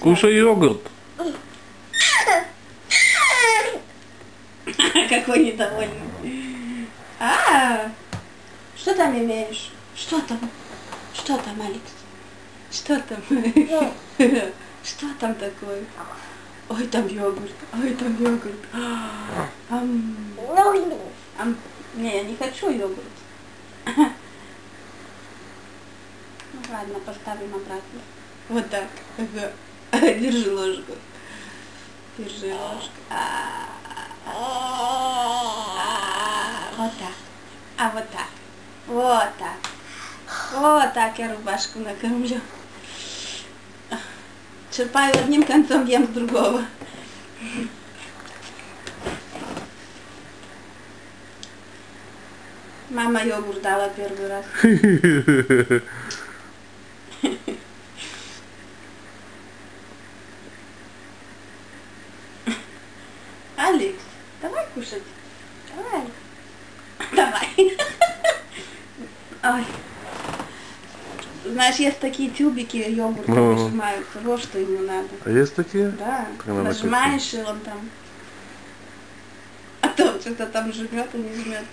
Кушай йогурт. Какой недовольный. А, что там имеешь? Что там? Что там, Алекс? Что там? Что там такое? Ой, там йогурт. Ой, там йогурт. Ам. Ам. Не, я не хочу йогурт. Ну ладно, поставим обратно. Вот так. Держи ложку. Держи ложку. А, Вот так. А вот так. Вот так. Вот так я рубашку накормлю. Черпаю одним концом, ем с другого. Мама йогурт дала первый раз. Алекс, давай кушать. Давай. Давай. Ой. Знаешь, есть такие тюбики йогурта Ну. выжимаются. Вот что ему надо. А есть такие? Да. Надо Нажимаешь, и он там. А то он что-то там жмет и не жмет.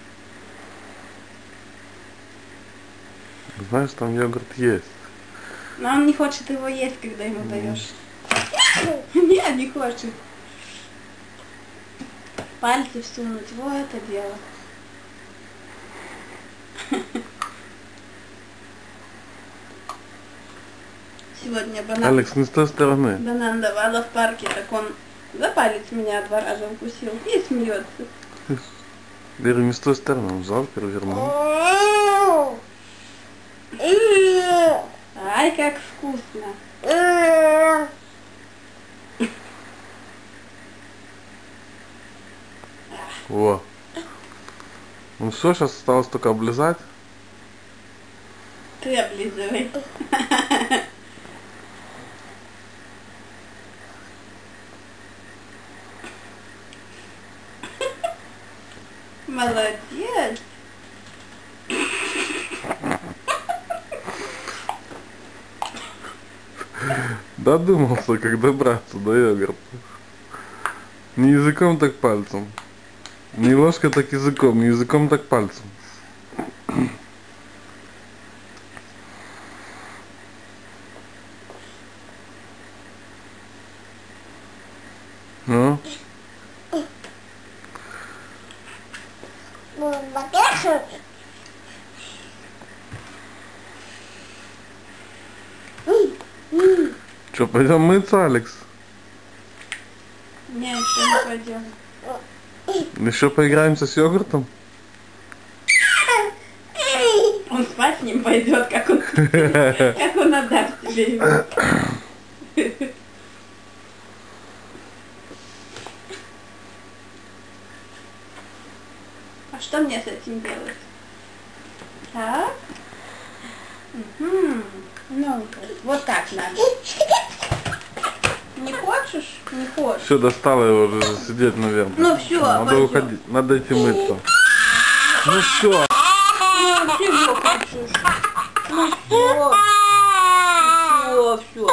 Знаешь, там йогурт есть. Но он не хочет его есть, когда ему даешь. Нет, не хочет. Пальцы всунуть, вот это дело. Сегодня банан, Алекс, не с той стороны. банан давала в парке, так он за палец меня два раза укусил и смеется. Говорю, не с той стороны. Он взял, перевернул. Ай, как вкусно. Во. Ну все, сейчас осталось только облизать. Ты облизывай. Молодец. Додумался, как добраться до йогурта. Не языком, так пальцем. Не ложкой, так языком. Не языком, так пальцем. Ну, что, пойдем мыться, Алекс? Не, еще не пойдем. Еще поиграемся с йогуртом? Он спать с ним пойдет, как он, как он отдаст тебе его. А что мне с этим делать? Так. Мгм. Ну, вот так надо. Не хочешь? Все, достало его уже сидеть, наверное. Ну все, Надо пойдем. уходить, надо идти мыться. Ну все, Ну, чего хочешь? Ну все. Все, все.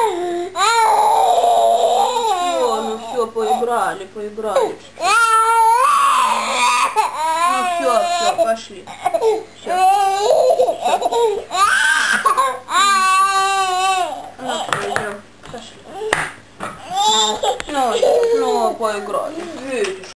Все, ну все, поиграли, поиграли. Ну все, все, пошли. Все. Ну, Ну, ну, поиграли. Видишь.